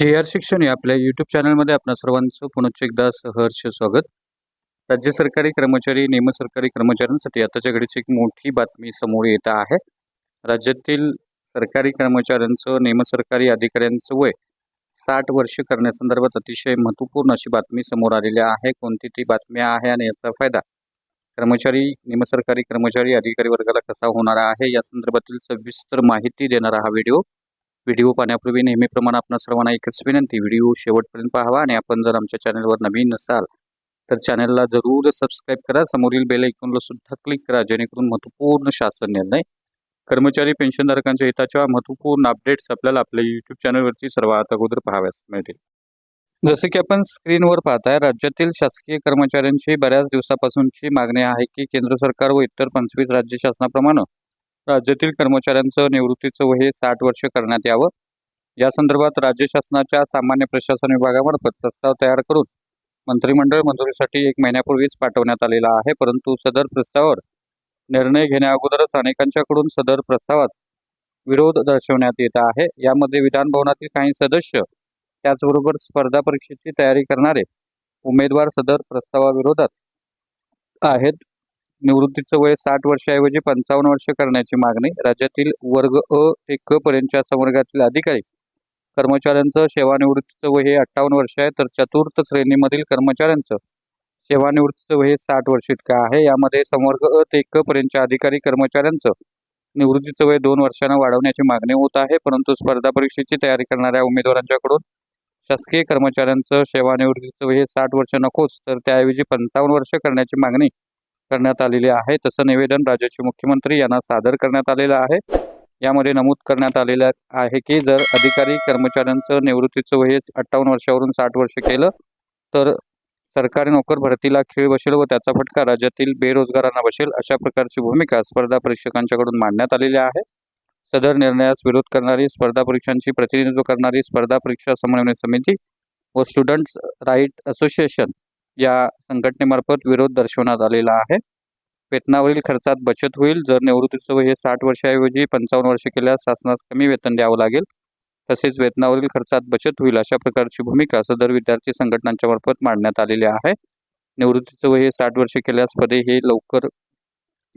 जे आर शिक्षण या आपल्या यूट्यूब चॅनलमध्ये आपणा सर्वांचं पुनश्च एकदा सहर्ष स्वागत. राज्य सरकारी कर्मचारी निमसरकारी कर्मचाऱ्यांसाठी आताच्या घडीची एक मोठी बातमी समोर येत आहे. राज्यातील सरकारी कर्मचाऱ्यांचं निमसरकारी अधिकाऱ्यांचं वय साठ वर्ष करण्यासंदर्भात अतिशय महत्त्वपूर्ण अशी बातमी समोर आलेली आहे. कोणती ती बातमी आहे आणि याचा फायदा? कर्मचारी निमसरकारी कर्मचारी अधिकारी वर्गाला कसा होणार आहे? या संदर्भातील सविस्तर माहिती देणारा हा व्हिडिओ. व्हिडिओ पाहण्यापूर्वी नेहमीप्रमाणे आपण सर्वांना एकच विनंती व्हिडिओ शेवटपर्यंत पाहावा आणि आपण जर आमच्या चॅनलवर नवीन नसाल तर चॅनलला जरूर सबस्क्राईब करा. समोरील बेल ऐकूनला सुद्धा क्लिक करा जेणेकरून महत्त्वपूर्ण शासन निर्णय कर्मचारी पेन्शनधारकांच्या हिताच्या महत्त्वपूर्ण अपडेट्स आपल्याला आपल्या यूट्यूब चॅनलवरती सर्वात अगोदर पाहाव्यास मिळतील. जसे की आपण स्क्रीनवर पाहताय राज्यातील शासकीय कर्मचाऱ्यांची बऱ्याच दिवसापासूनची मागणी आहे की केंद्र सरकार व इतर पंचवीस राज्य शासनाप्रमाणे राज्यातील कर्मचाऱ्यांचं निवृत्तीचं वय हे साठ वर्ष करण्यात यावं. या संदर्भात राज्य शासनाच्या सामान्य प्रशासन विभागामार्फत प्रस्ताव तयार करून मंत्रिमंडळ मंजुरीसाठी एक महिन्यापूर्वीच पाठवण्यात आलेला आहे. परंतु सदर प्रस्तावावर निर्णय घेण्याअगोदरच अनेकांच्याकडून सदर प्रस्तावात विरोध दर्शवण्यात येत आहे. यामध्ये विधानभवनातील काही सदस्य त्याचबरोबर स्पर्धा परीक्षेची तयारी करणारे उमेदवार सदर प्रस्तावाविरोधात आहेत. निवृत्तीचं वय साठ वर्षाऐवजी पंचावन्न वर्ष करण्याची मागणी राज्यातील वर्ग अ ते क पर्यंतच्या संवर्गातील अधिकारी. कर्मचाऱ्यांचं सेवानिवृत्तीचं वय हे अठ्ठावन्न वर्ष आहे तर चतुर्थ श्रेणीमधील कर्मचाऱ्यांचं सेवानिवृत्तीचं वय हे साठ वर्ष इतकं आहे. यामध्ये संवर्ग अ ते क पर्यंतच्या अधिकारी कर्मचाऱ्यांचं निवृत्तीचं वय दोन वर्षांना वाढवण्याची मागणी होत आहे परंतु स्पर्धा परीक्षेची तयारी करणाऱ्या उमेदवारांच्याकडून शासकीय कर्मचाऱ्यांचं सेवानिवृत्तीचं वय हे साठ वर्ष नकोच तर त्याऐवजी पंचावन्न वर्ष करण्याची मागणी करण्यात आलेली आहे. तसं निवेदन राज्याचे मुख्यमंत्री यांना सादर करण्यात आलेलं आहे. यामध्ये नमूद करण्यात आलेलं आहे की जर अधिकारी कर्मचाऱ्यांचं निवृत्तीचं वय अठ्ठावन्न वर्षावरून साठ वर्ष केलं तर सरकारी नोकर भरतीला खीळ बसेल व त्याचा फटका राज्यातील बेरोजगारांना बसेल अशा प्रकारची भूमिका स्पर्धा परीक्षकांच्याकडून मांडण्यात आलेली आहे. सदर निर्णयास विरोध करणारी स्पर्धा परीक्षांची प्रतिनिधित्व करणारी स्पर्धा परीक्षा समन्वय समिती व स्टुडंट्स राईट असोसिएशन या संघटनेमार्फत विरोध दर्शवण्यात आलेला आहे. वेतनावरील खर्चात बचत होईल. जर निवृत्तीचं वय हे साठ वर्षाऐवजी पंचावन्न वर्ष केल्यास शासनास कमी वेतन द्यावं लागेल. तसेच वेतनावरील खर्चात बचत होईल अशा प्रकारची भूमिका सदर विद्यार्थी संघटनांच्या मार्फत मांडण्यात आलेली आहे. निवृत्तीचं वय हे साठ वर्ष केल्यास पदे हे लवकर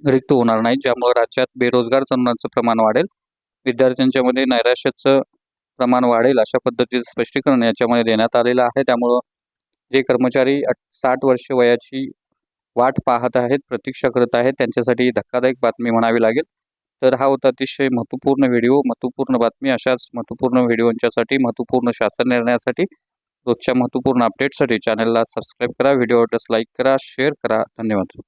रिक्त होणार नाही ज्यामुळे राज्यात बेरोजगार तरुणांचं प्रमाण वाढेल. विद्यार्थ्यांच्यामध्ये नैराश्याचं प्रमाण वाढेल अशा पद्धतीचं स्पष्टीकरण याच्यामध्ये देण्यात आलेलं आहे. त्यामुळं जे कर्मचारी साठ वर्ष वयाची वाट पाहत आहेत प्रतीक्षा करत आहेत त्यांच्यासाठी धक्कादायक बातमी म्हणावी लागेल. तर हा होता अतिशय महत्त्वपूर्ण व्हिडिओ महत्त्वपूर्ण बातमी. अशाच महत्त्वपूर्ण व्हिडिओंच्यासाठी महत्त्वपूर्ण शासन निर्णयासाठी रोजच्या महत्त्वपूर्ण अपडेटसाठी चॅनलला सबस्क्राईब करा. व्हिडिओ लाईक करा शेअर करा. धन्यवाद.